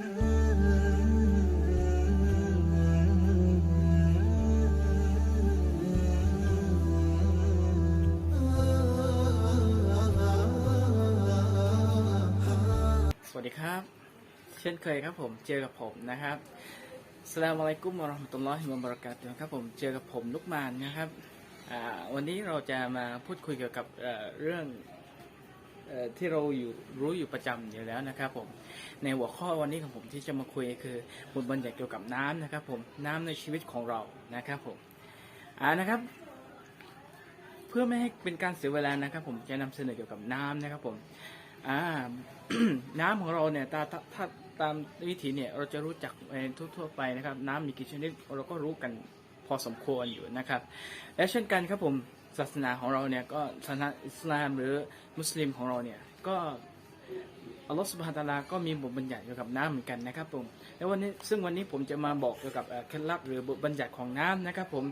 สวัสดีครับ เช่นเคยครับผมเจอกับผมนะครับสลามอะลัยกุมวะเราะห์มตุลลอฮิวะบรากาตุฮ์ครับผมเจอกับผมลุกมานนะครับวันนี้เราจะมาพูดคุยเกี่ยวกับเรื่อง ที่เราอยู่รู้อยู่ประจำอยู่แล้วนะครับผมในหัวข้อวันนี้ของผมที่จะมาคุยคือบทบัญญัติเกี่ยวกับน้ำนะครับ ผมน้ำในชีวิตของเรานะครับผมอ่านะครับ เพื่อไม่ให้เป็นการเสียเวลานะครับ ผมจะนำเสนอเกี่ยวกับน้ำนะครับ ผมอ่าน้ำของเราเนี่ยตาถ้าตามวิถีเนี่ยเราจะรู้จักทั่วๆไปนะครับ น้ำมีกี่ชนิดเราก็รู้กันพอสมควรอยู่นะครับ และเช่นกันครับผม ศาสนาของเราเนี่ยก็ศาสนาอิสลามหรือมุสลิมของเราเนี่ยก็อัลลอฮฺสุบฮานตะอาลาก็มีบทบัญญัติเกี่ยวกับน้ำเหมือนกันนะครับผมแล้ววันนี้ซึ่งวันนี้ผมจะมาบอกเกี่ยวกับเคล็ดลับหรือบทบัญญัติของน้ำนะครับผม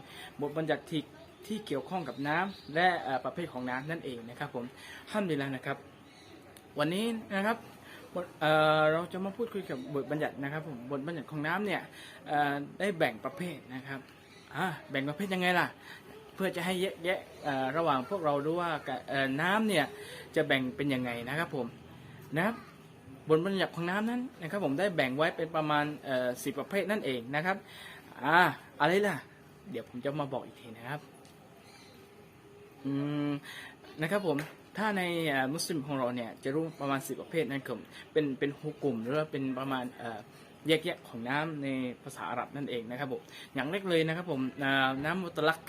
บทบัญญัติที่ที่เกี่ยวข้องกับน้ำและประเภทของน้ำนั่นเองนะครับผมห้ามดีแล้วนะครับ วันนี้นะครับเราจะมาพูดคุยกับบทบัญญัตินะครับผมบทบัญญัติของน้ำเนี่ยได้แบ่งประเภทนะครับอ่าแบ่งประเภทยังไงล่ะ พื่อจะให้แยกแยะระหว่างพวกเราดูว่าน้ำเนี่ยจะแบ่งเป็นยังไงนะครับผมนะครับบทบัญญัติของน้ำนั้นนะครับผมได้แบ่งไว้เป็นประมาณสิบประเภทนั่นเองนะครับอ่าอะไรล่ะ เดี๋ยวผมจะมาบอกอีกทีนะครับอืมนะครับผมถ้าในมุสลิมของเราเนี่ยจะรู้ประมาณสิบประเภทนั่นคือเป็นเป็นฮุกกลุ่มหรือว่าเป็นประมาณแยกแยะของน้ำในภาษาอาหรับนั่นเองนะครับผมอย่างแรกเลยนะครับผมน้ำมุตลัก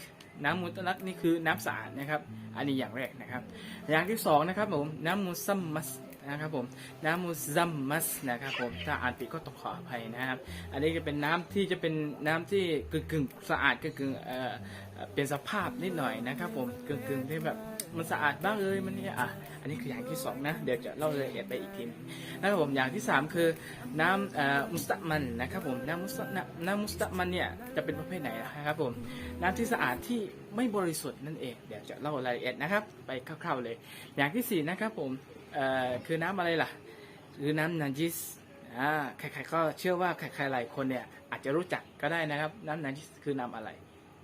น้ำมูลตลักนี่คือน้ำสะอาดนะครับ อันนี้อย่างแรกนะครับ อย่างที่สองนะครับผมน้ำมูลซัมมัส นะครับผมน้ำมุซัมมัสนะครับผมถ้าอ่านผิดก็ต้องขออภัยนะครับ อันนี้จะเป็นน้ำที่จะเป็นน้ำที่กึ่งกึ่งสะอาดกึ่งกึ่งเอ่อเอ่อเป็นสภาพนิดหน่อยนะครับผมกึ่งกึ่งที่แบบมันสะอาดบ้างเลยมันเนี่ยอะอันนี้คืออย่างที่สองนะเดี๋ยวจะเล่ารายละเอียดไปอีกทีนึงนะครับผมอย่างที่สามคือน้ำเอ่อมุสตะมันนะครับผมน้ำมุสตะน้ำมุสตะมันเนี่ยจะเป็นประเภทไหนนะครับผมน้ำที่สะอาดที่ไม่บริสุทธิ์นั่นเองเดี๋ยวจะเล่ารายละเอียดนะครับ ไปคร่าวๆเลย อย่างที่สี่นะครับผม คือน้ำอะไรล่ะคือน้ำนันจิสอ่าใครๆก็เชื่อว่าใครๆหลายคนเนี่ยอาจจะรู้จักก็ได้นะครับ น้ำนันจิสคือน้ำอะไร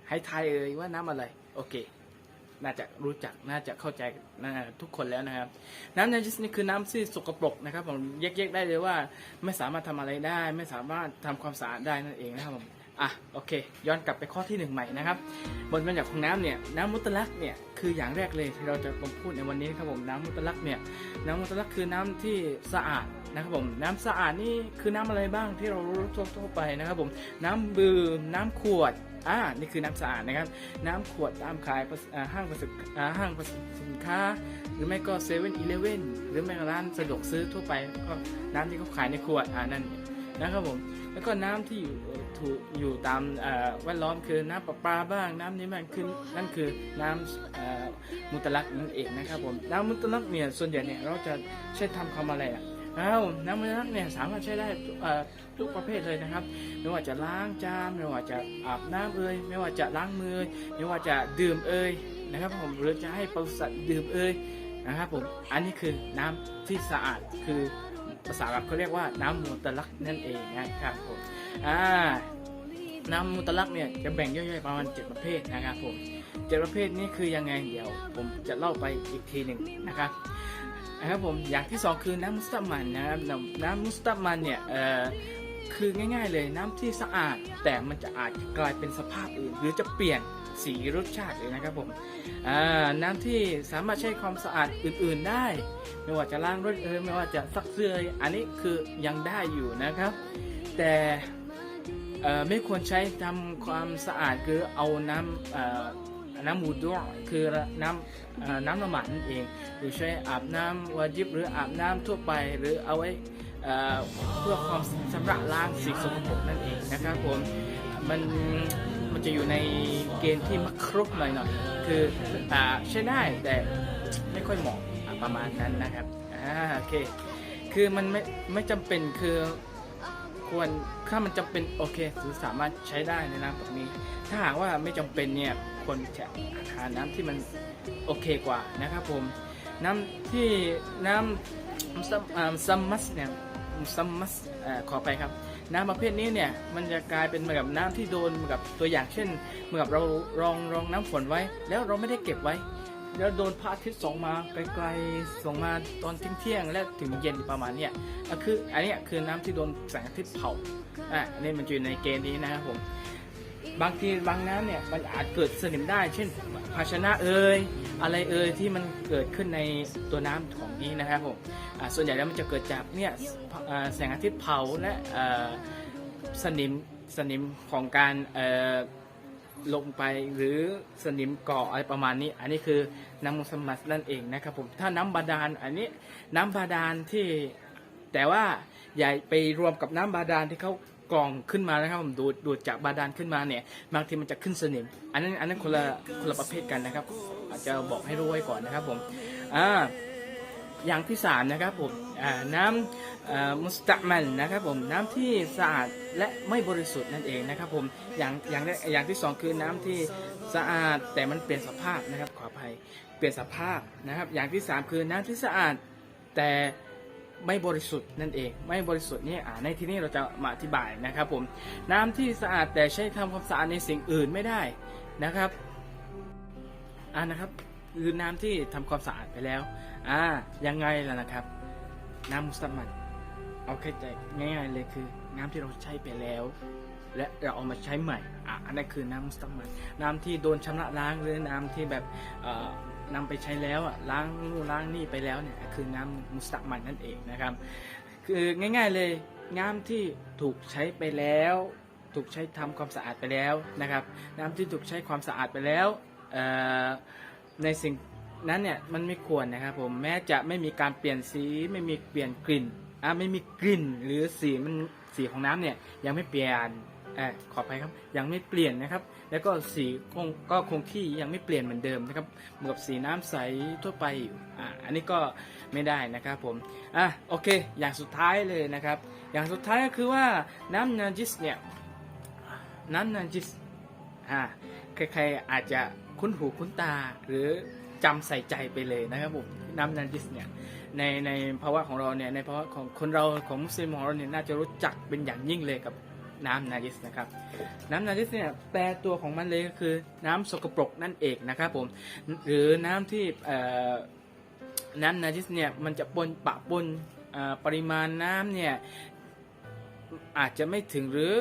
ให้ทายเอ่ยว่าน้ำอะไร โอเค น่าจะรู้จักน่าจะเข้าใจน่าทุกคนแล้วนะครับ น้ำนันจิสนี่คือน้ำที่สกปรกนะครับผมแยกๆได้เลยว่า ไม่สามารถทำอะไรได้ ไม่สามารถทำความสะอาดได้นั่นเองนะครับผม อะโอเค ย้อนกลับไปข้อที่หนึ่งใหม่นะครับบทบัญญัติของน้ำเนี่ยน้ำมุตลักเนี่ยคืออย่างแรกเลยที่เราจะมาพูดในวันนี้ครับผมน้ำมุตลักเนี่ยน้ำมุตลักคือน้ำที่สะอาดนะครับผมน้ำสะอาดนี่คือน้ำอะไรบ้างที่เรารู้ทั่วไปนะครับผมน้ำดื่มน้ำขวดอ่านี่คือน้ำสะอาดนะครับ น้ำขวดตามขายห้างประสิห้างประสินค้า หรือไม่ก็เซเว่นอีเลฟเว่นหรือแม้กระทั่งร้านสะดวกซื้อทั่วไปก็น้ำที่เขาขายในขวดอ่านั่นเนะครับผมแล้วก็น้ำที่อยู่ถูกอยู่ตามแวดล้อมคือน้ำประปาบ้าง น้ำนี้บ้างคือนั่นคือน้ำเอ่อมุตลักนั่นเองนะครับผมน้ำมุตลักเนี่ยส่วนใหญ่เนี่ยเราจะใช้ทำควาอะไรอะอ้าวน้ำมุตลักเนี่ยสามารถใช้ได้ทุกประเภทเลยนะครับ ไม่ว่าจะล้างจานไม่ว่าจะอาบน้ำเอ่ยไม่ว่าจะล้างมือไม่ว่าจะดื่มเอ่ยนะครับผมหรือจะให้ปศุสัตว์ดื่มเอ่ยนะครับผมอันนี้คือน้ำที่สะอาดคือ ภาษาอาหรับเขาเรียกว่าน้ำมุตลักนั่นเองนะครับผมอ่าน้ำมุตลักเนี่ยจะแบ่งย่อยๆประมาณเจ็ดประเภทนะครับผมเจ็ดประเภทนี้คือยังไงเดี๋ยว ผมจะเล่าไปอีกทีหนึ่งนะครับนะครับผมอย่างที่สองคือน้ำมุสตัมันนะครับน้ำน้ำมุสตัมันเนี่ยเอ่อคือง่าย ๆ เลยน้ำที่สะอาด แต่มันจะอาจกลายเป็นสภาพอื่น หรือจะเปลี่ยน สีรสชาติเลยนะครับผมน้ำที่สามารถใช้ความสะอาดอื่นๆได้ ไม่ว่าจะล้างรถเอยไม่ว่าจะซักเสื้อเอยอันนี้คือยังได้อยู่นะครับ แต่ไม่ควรใช้ทำความสะอาดคือเอาน้ำน้ำมูดวคือน้ำน้ำละหมาดนั่นเองหรือใช้อาบน้ำวาจิบหรืออาบน้ำทั่วไปหรือเอาไว้เพื่อความชำระล้างสิ่งสกปรกนั่นเองนะครับผมมัน จะอยู่ในเกณฑ์ที่มักครุบหน่อยๆคืออ่าใช้ได้แต่ไม่ค่อยเหมาะะประมาณนั้นนะครับอ่าโอเค คือมันไม่ไม่จำเป็นคือควรถ้ามันจำเป็นโอเคถือสามารถใช้ได้ในน้ำแบบนี้ ถ้าหากว่าไม่จำเป็นเนี่ยควรจะหาน้ำที่มันโอเคกว่านะครับผมน้ำที่น้ำซัมซัมมัสเนี่ยซัมมัสเอ่อขอไปครับ น้ำประเภทนี้เนี่ยมันจะกลายเป็นเหมือนกับน้ำที่โดนเหมือนกับตัวอย่างเช่น เหมือนกับเรารองรองน้ำฝนไว้ แล้วเราไม่ได้เก็บไว้ แล้วโดนพระอาทิตย์ส่องมาไกลๆส่องมาตอนเที่ยงและถึงเย็นประมาณเนี้ยคืออันนี้คือน้ำที่โดนแสงอาทิตย์เผาอะอันนี้มันอยู่ในเกณฑ์นี้นะครับผม บางทีบางน้ำเนี่ยมันอาจเกิดสนิมได้ เช่นภาชนะเอ่ยอะไรเอ่ยที่มันเกิดขึ้นในตัวน้ำของนี้นะครับผมส่วนใหญ่แล้วมันจะเกิดจากเนี่ยแสงอาทิตย์เผาและสนิมสนิมของการลงไปหรือสนิมเกาะอะไรประมาณนี้ อันนี้คือน้ำมุสมัสนั่นเองนะครับผมถ้าน้ำบาดาลอันนี้น้ำบาดาลที่แต่ว่าอย่าไปรวมกับน้ำบาดาลที่เขา กองขึ้นมานะครับผมดูดดูดจากบาดาลขึ้นมาเนี่ยบางทีมันจะขึ้นสนิม อันนั้นอันนั้นคนละคนละประเภทกันนะครับ อาจจะบอกให้รู้ไว้ก่อนนะครับผมอ่าอย่างที่สามนะครับผมน้ำมุสตะมันนะครับผมน้ำที่สะอาดและไม่บริสุทธิ์นั่นเองนะครับผมอย่างอย่างอย่างที่สองคือน้ำที่สะอาดแต่มันเปลี่ยนสภาพนะครับขออภัยเปลี่ยนสภาพนะครับ อย่างที่สามคือน้ำที่สะอาดแต่ ไม่บริสุทธิ์นั่นเอง ไม่บริสุทธิ์นี่อ่าในที่นี้เราจะมาอธิบายนะครับผมน้ำที่สะอาดแต่ใช้ทำความสะอาดในสิ่งอื่นไม่ได้นะครับอ่านะครับคือน้ำที่ทำความสะอาดไปแล้วอ่ายังไงล่ะนะครับ น้ำมุสลิมันเอาแค่ใจง่ายๆเลยคือ น้ำที่เราใช้ไปแล้ว และเราเอามาใช้ใหม่อะอันนั้นคือน้ำมุสลิมันน้ำที่โดนชำระล้างหรือน้ำที่แบบ นำไปใช้แล้วอะล้างนู่นล้างนี่ไปแล้วเนี่ยคือน้ำมุสลิมันนั่นเองนะครับ คือง่ายๆเลยน้ำที่ถูกใช้ไปแล้ว ถูกใช้ทำความสะอาดไปแล้วนะครับ น้ำที่ถูกใช้ความสะอาดไปแล้วในสิ่งนั้นเนี่ยมันไม่ควรนะครับผมแม้จะไม่มีการเปลี่ยนสีไม่มีเปลี่ยนกลิ่นอะไม่มีกลิ่นหรือสีมันสีของน้ำเนี่ยยังไม่เปลี่ยน ออขออภัยครับยังไม่เปลี่ยนนะครับ แล้วก็สีคงก็คงที่ยังไม่เปลี่ยนเหมือนเดิมนะครับเหมือนกับสีน้ำใสทั่วไปอยู่อะอันนี้ก็ไม่ได้นะครับผมอะโอเค อย่างสุดท้ายเลยนะครับ อย่างสุดท้ายก็คือว่าน้ำนาจิสเนี่ยน้ำนาจิสอ่าใครๆอาจจะคุ้นหูคุ้นตาหรือจำใส่ใจไปเลยนะครับผมน้ำนาจิสเนี่ยในในภาวะของเราเนี่ยในภาวะของคนเราของมุสลิมของเราเนี่ยน่าจะรู้จักเป็นอย่างยิ่งเลยกับ น้ำนาจิสนะครับ น้ำนาจิสเนี่ยแปลตัวของมันเลยก็คือน้ำสกปรกนั่นเองนะครับผมหรือน้ำที่น้ำนาจิสเนี่ยมันจะปนปะปนปริมาณน้ำเนี่ยอาจจะไม่ถึงหรือ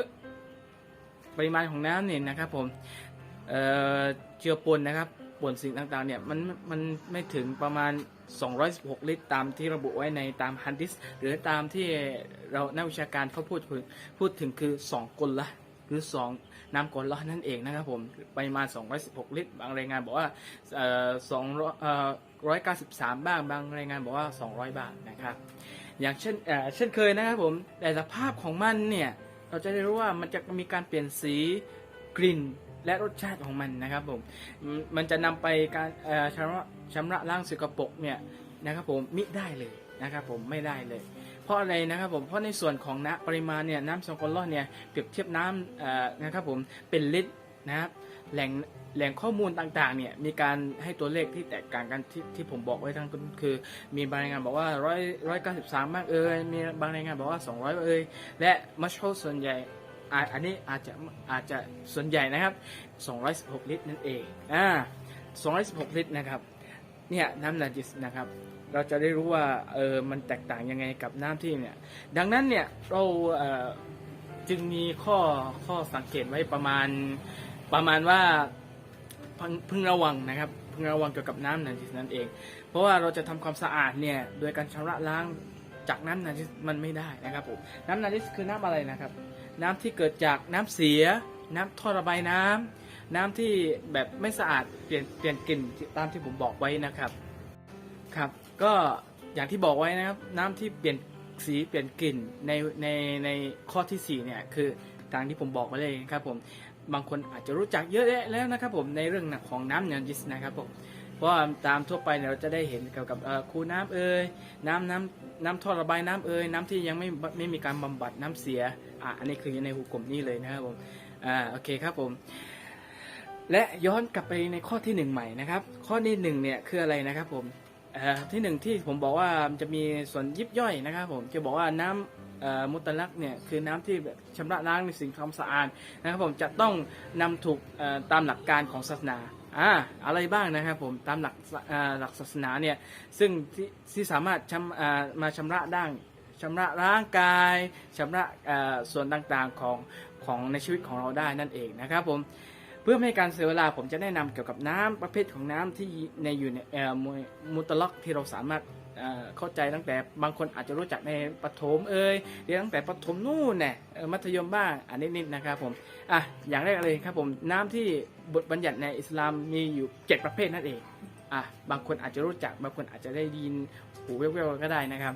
ปริมาณของน้ำเนี่ยนะครับผมเอ่อเจือปนนะครับ ปนสิ่งต่างๆเนี่ยมันมันไม่ถึงประมาณ 216 ลิตร ตามที่ระบุไว้ในตามฮันดิสหรือตามที่เรานักวิชาการเขาพูดพูดถึงคือ 2กลละหรือ 2 น้ำกลละนั่นเองนะครับผมปริมาณ 216 ลิตร บางรายงานบอกว่าเอ่อ200เอ่อ193บ้างบางรายงานบอกว่า 200 บาทนะครับอย่างเช่นเอ่อเช่นเคยนะครับผมแต่สภาพของมันเนี่ยเราจะได้รู้ว่ามันจะมีการเปลี่ยนสีกลิ่น และรสชาติของมันนะครับผมมันจะนำไปการชำระชำระล้างสกปรกเนี่ยนะครับผมมิได้เลยนะครับผมไม่ได้เลย เพราะอะไรนะครับผมเพราะในส่วนของน้ำปริมาณเนี่ยน้ำสกอลลอเนี่ยเปรียบเทียบน้ำนะครับผมเป็นลิตรนะครับแหล่งแหล่งข้อมูลต่างๆเนี่ยมีการให้ตัวเลขที่แตกต่างกันที่ที่ผมบอกไว้ทั้งต้นคือ มีบางรายงานบอกว่าร้อยร้อยเก้าสิบสามบ้างเอ่ยมีบางรายงานบอกว่าสองร้อยเอ่ยและมัชโชส่วนใหญ่ อ่าอันนี้อาจจะอาจจะส่วนใหญ่นะครับ 216 ลิตรนั่นเองอ่า216 ลิตรนะครับเนี่ยน้ำนาจิสนะครับเราจะได้รู้ว่าเออมันแตกต่างยังไงกับน้ำที่เนี่ยดังนั้นเนี่ยเราเอ่อจึงมีข้อข้อสังเกตไว้ประมาณประมาณว่าพึงพึงระวังนะครับพึงระวังเกี่ยวกับน้ำนาจิสนั่นเอง เพราะว่าเราจะทำความสะอาดเนี่ยโดยการชำระล้างจากน้ำนาจิสมันไม่ได้นะครับผมน้ำนาจิสคือน้ำอะไรนะครับ น้ำที่เกิดจากน้ำเสีย น้ำท่อระบายน้ำน้ำที่แบบไม่สะอาดเปลี่ยนเปลี่ยนกลิ่นตามที่ผมบอกไว้นะครับครับ ก็อย่างที่บอกไว้นะครับ น้ำที่เปลี่ยนสีเปลี่ยนกลิ่นในในในข้อที่สี่เนี่ยคือทางที่ผมบอกไว้เลยครับผมบางคนอาจจะรู้จักเยอะแยะแล้วนะครับผมในเรื่องของน้ำนาจิสนะครับผมเพราะตามทั่วไปเนี่ยเราจะได้เห็นเกี่ยวกับคูน้ำเอ่ยน้ำน้ำน้ำท่อระบายน้ำเอ่ยน้ำที่ยังไม่ไม่มีการบำบัดน้ำเสีย อะอันนี้คือในหุกกลมนี้เลยนะครับผมอ่าโอเคครับผม และย้อนกลับไปในข้อที่หนึ่งใหม่นะครับ ข้อที่หนึ่งเนี่ยคืออะไรนะครับผมอ่อที่หนึ่งที่ผมบอกว่าจะมีส่วนยิบย่อยนะครับผมจะบอกว่าน้เอ่อมุตลักเนี่ยคือน้ำที่แบบชำระล้างในสิ่งทำสะอาดนะครับผมจะต้องนำถูกอ่อตามหลักการของศาสนาอ่าอะไรบ้างนะครับผมตามหลักอ่อหลักศาสนาเนี่ยซึ่งที่ที่สามารถชำอ่ามาชำระได้ ชำระร่างกายชำระส่วนต่างๆของของในชีวิตของเราได้นั่นเองนะครับผมเพื่อไม่ให้การเสียเวลาผมจะแนะนำเกี่ยวกับน้ำประเภทของน้ำที่ในอยู่ในมวยมุตลักที่เราสามารถเข้าใจตั้งแต่บางคนอาจจะรู้จักในปฐมเอ่ยเรียนตั้งแต่ปฐมนู่นเนี่ยมัธยมบ้างอันนิดๆนะครับผมอะอย่างแรกเลยครับผมน้ำที่บทบัญญัติในอิสลามมีอยู่เจ็ดประเภทนั่นเองอะบางคนอาจจะรู้จักบางคนอาจจะได้ยินหูแว่วๆก็ได้นะครับ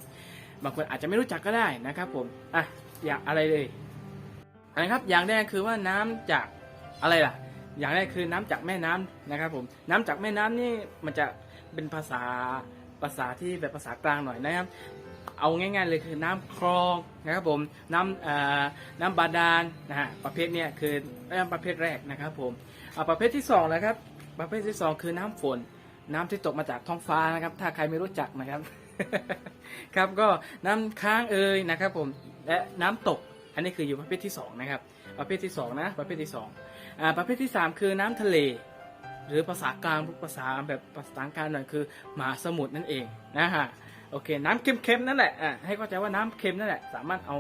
บางคนอาจจะไม่รู้จักก็ได้นะครับผมอะอย่างอะไรเลยนะครับอย่างแรกคือว่าน้ำจากอะไรล่ะ อย่างแรกคือน้ำจากแม่น้ำนะครับผมน้ำจากแม่น้ำนี่มันจะเป็นภาษาภาษาที่แบบภาษากลางหน่อยนะครับ เอาง่ายๆเลยคือน้ำคลองนะครับผมน้ำน้ำบาดาลนะฮะประเภทเนี้ยคือน้ำประเภทแรกนะครับผมเอาประเภทที่สองนะครับประเภทที่สองคือน้ำฝน น้ำที่ตกมาจากท้องฟ้านะครับ ถ้าใครไม่รู้จักนะครับ ครับก็น้ำค้างเอ่ยนะครับผมและน้ำตก อันนี้คืออยู่ประเภทที่สองนะครับประเภทที่สองนะประเภทที่สองอ่าประเภทที่ 3 คือน้ำทะเล หรือภาษากลางภาษาแบบภาษากลางหน่อยคือมหาสมุทรนั่นเองนะฮะโอเค น้ำเค็มๆนั่นแหละอ่าให้เข้าใจว่าน้ำเค็มนั่นแหละสามารถเอา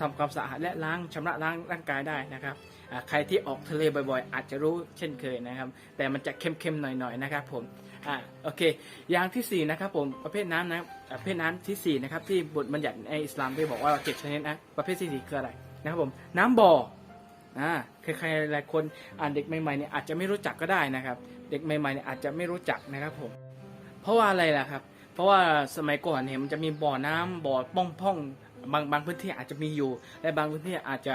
ทำความสะอาดและล้างชำระล้างร่างกายได้นะครับอ่าใครที่ออกทะเลบ่อยๆ อาจจะรู้เช่นเคยนะครับ แต่มันจะเค็มๆหน่อยๆนะครับผม อ่าโอเค อย่างที่สี่นะครับผมประเภทน้ำนะประเภทน้ำที่สี่นะครับ ที่บทบัญญัติในอิสลามได้บอกว่าเจ็ดชนิดนะประเภทที่สี่คืออะไรนะครับผมน้ำบ่ออ่าใครๆหลายคนอ่านเด็กใหม่ๆเนี่ยอาจจะไม่รู้จักก็ได้นะครับ เด็กใหม่ๆเนี่ยอาจจะไม่รู้จักนะครับผมเพราะว่าอะไรล่ะครับ เพราะว่าสมัยก่อนเนี่ยมันจะมีบ่อน้ำบ่อป่องๆบางบางพื้นที่อาจจะมีอยู่และบางพื้นที่อาจจะ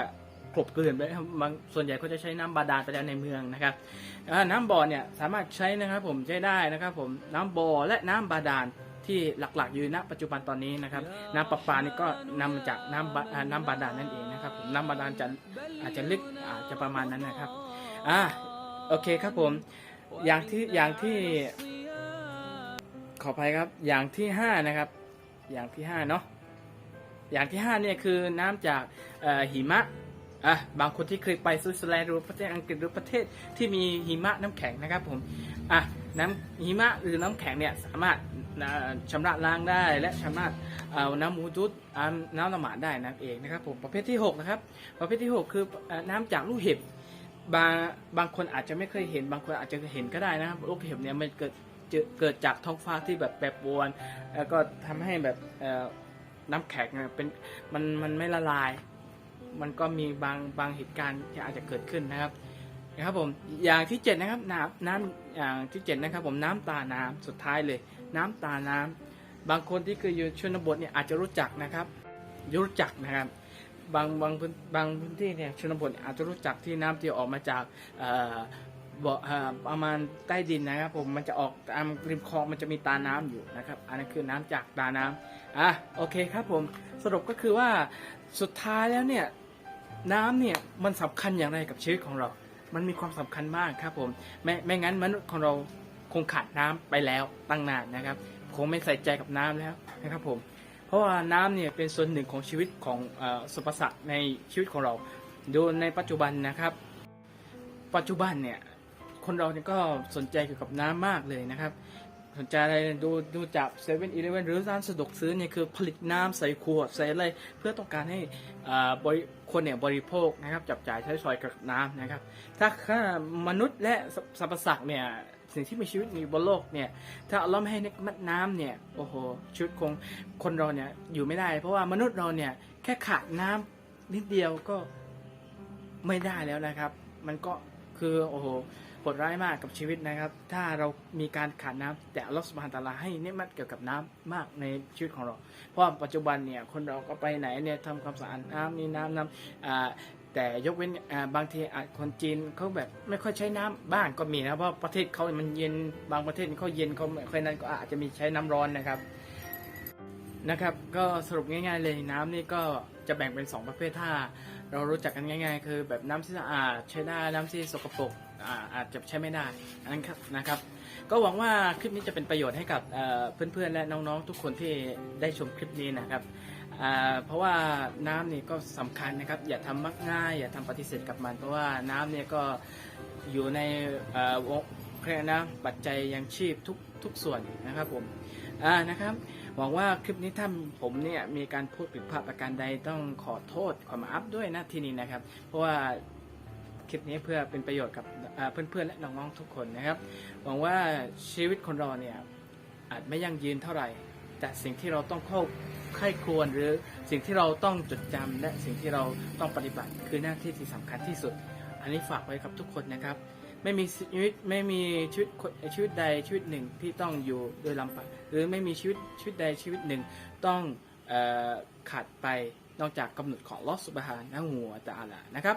กลบเกลื่อนไปครับางส่วนใหญ่เขาจะใช้น้ำบาดาลไปแล้วในเมืองนะครับน้ำบ่อเนี่ยสามารถใช้นะครับผมใช้ได้นะครับผมน้ำบ่อและน้ำบาดาลที่หลักๆอยู่ณปัจจุบันตอนนี้นะครับน้ำประปานี่ก็นำมาจากน้ำบาอ่าน้ำบาดาลนั่นเองนะครับผมน้ำบาดาลจะอาจจะลึกอาจจะประมาณนั้นนะครับอ่าโอเคครับผมอย่างที่อย่างที่ขออภัยครับอย่างที่ห้านะครับอย่างที่ห้าเนาะอย่างที่ห้าเนี่ยคือน้ำจากหิมะ อะบางคนที่เคยไปสวิตเซอร์แลนด์หรือประเทศอังกฤษหรือประเทศที่มีหิมะน้ำแข็งนะครับผมอะน้ำหิมะหรือน้ำแข็งเนี่ยสามารถอ่าชำระล้างได้และสามารถเอาน้ำมูดุดน้ำละหมาดได้นั่นเองนะครับผมประเภทที่หกนะครับประเภทที่หกคือน้ำจากลูกเห็บบางบางคนอาจจะไม่เคยเห็น บางคนอาจจะเห็นก็ได้นะครับลูกเห็บเนี่ยมันเกิดเจอเกิดจากท้องฟ้าที่แบบแปรปรวน แล้วก็ทำให้แบบน้ำแข็งเป็นมันมันไม่ละลาย มันก็มีบางบางเหตุการณ์ที่อาจจะเกิดขึ้นนะครับนะครับผมอย่างที่เจ็ดนะครับน้ำน้ำอย่างที่เจ็ดนะครับผมน้ำตาน้ำสุดท้ายเลย น้ำตาน้ำบางคนที่เคยอยู่ชนบทเนี่ยอาจจะรู้จักนะครับรู้จักนะครับ บางบางพื้นบางพื้นที่เนี่ยชนบทอาจจะรู้จักที่น้ำที่ออกมาจากบ่อประมาณใต้ดินนะครับผมมันจะออกตามริมคลองมันจะมีตาน้ำอยู่นะครับ อันนั้นคือน้ำจากตาน้ำ อะโอเคครับผมสรุปก็คือว่าสุดท้ายแล้วเนี่ยน้ำเนี่ยมันสำคัญอย่างไรกับชีวิตของเรา มันมีความสำคัญมากครับผมไม่ไม่งั้นมนุษย์ของเราคงขาดน้ำไปแล้วตั้งนานนะครับคงไม่ใส่ใจกับน้ำแล้วนะครับผมเพราะว่าน้ำเนี่ยเป็นส่วนหนึ่งของชีวิตของอสรรพสัตว์ในชีวิตของเราดูในปัจจุบันนะครับ ปัจจุบันเนี่ยคนเราเนี่ยก็สนใจเกี่ยวกับน้ำมากเลยนะครับ สนใจอะไรดูดูจากเซเว่นอีเลฟเว่นหรือร้านสะดวกซื้อเนี่ยคือผลิตน้ำใส่ขวดใส่อะไรเพื่อต้องการให้คนเนี่ยบริโภคนะครับจับจ่ายใช้สอยกับน้ำนะครับ ถ้าข้ามนุษย์และสรรพสัตว์เนี่ยสิ่งที่มีชีวิตมีบนโลกเนี่ย ถ้าเราไม่ให้มัดน้ำเนี่ยโอ้โหชีวิตคงคนเราเนี่ยอยู่ไม่ได้ เพราะว่ามนุษย์เราเนี่ยแค่ขาดน้ำนิดเดียวก็ไม่ได้แล้วนะครับ มันก็คือโอ้โห โหดร้ายมากกับชีวิตนะครับ ถ้าเรามีการขาดน้ำแต่ลอสบานตะอาลาให้เนืมัดเกี่ยวกับน้ำมากในชีวิตของเรา เพราะปัจจุบันเนี่ยคนเราก็ไปไหนเนี่ยทำความสะอาดน้ำนี่น้ำน้ำแต่ยกเว้นบางทีอาจคนจีนเขาแบบไม่ค่อยใช้น้ำบ้างก็มีนะเพราะประเทศเขามันเย็นบางประเทศเขาเย็นเขาไม่ค่อยนั้นก็อาจจะมีใช้น้ำร้อนนะครับนะครับ ก็สรุปง่าย ๆ เลยน้ำนี่ก็จะแบ่งเป็น 2 ประเภทถ้า เรารู้จักกันง่าย ๆ คือแบบน้ำที่สะอาดใช้ได้น้ำที่สกปรก อาจจะใช้ไม่ได้นนั้นครับนะครับ ก็หวังว่าคลิปนี้จะเป็นประโยชน์ให้กับเพื่อนๆและน้องๆทุกคนที่ได้ชมคลิปนี้นะครับเพราะว่าน้ำนี่ก็สำคัญนะครับ อย่าทำมักง่าย อย่าทำปฏิเสธกับมัน เพราะว่าน้ำเนี่ยก็อยู่ในเอ่อวงเรียกนะปัจจัยยังชีพทุกทุกส่วนนะครับผมอ่านะครับหวังว่าคลิปนี้ถ้าผมเนี่ยมีการพูดผิดพลาดประการใดต้องขอโทษขอมาอัพด้วยนะที่นี้นะครับ เพราะว่า คลิปนี้เพื่อเป็นประโยชน์กับเพื่อนๆและน้องๆทุกคนนะครับ หวังว่าชีวิตคนเราเนี่ยอาจไม่ยั่งยืนเท่าไหร่ แต่สิ่งที่เราต้องเข้าใคร่ครวญหรือสิ่งที่เราต้องจดจำและสิ่งที่เราต้องปฏิบัติคือหน้าที่ที่สำคัญที่สุด อันนี้ฝากไว้กับทุกคนนะครับ ไม่มีชีวิตไม่มีชีวิตชีวิตใดชีวิตหนึ่งที่ต้องอยู่โดยลำพังหรือไม่มีชีวิตชีวิตใดชีวิตหนึ่งต้องออขาดไปนอกจากกำหนดของลอสุบฮานะฮูวะตะอาลานะครับ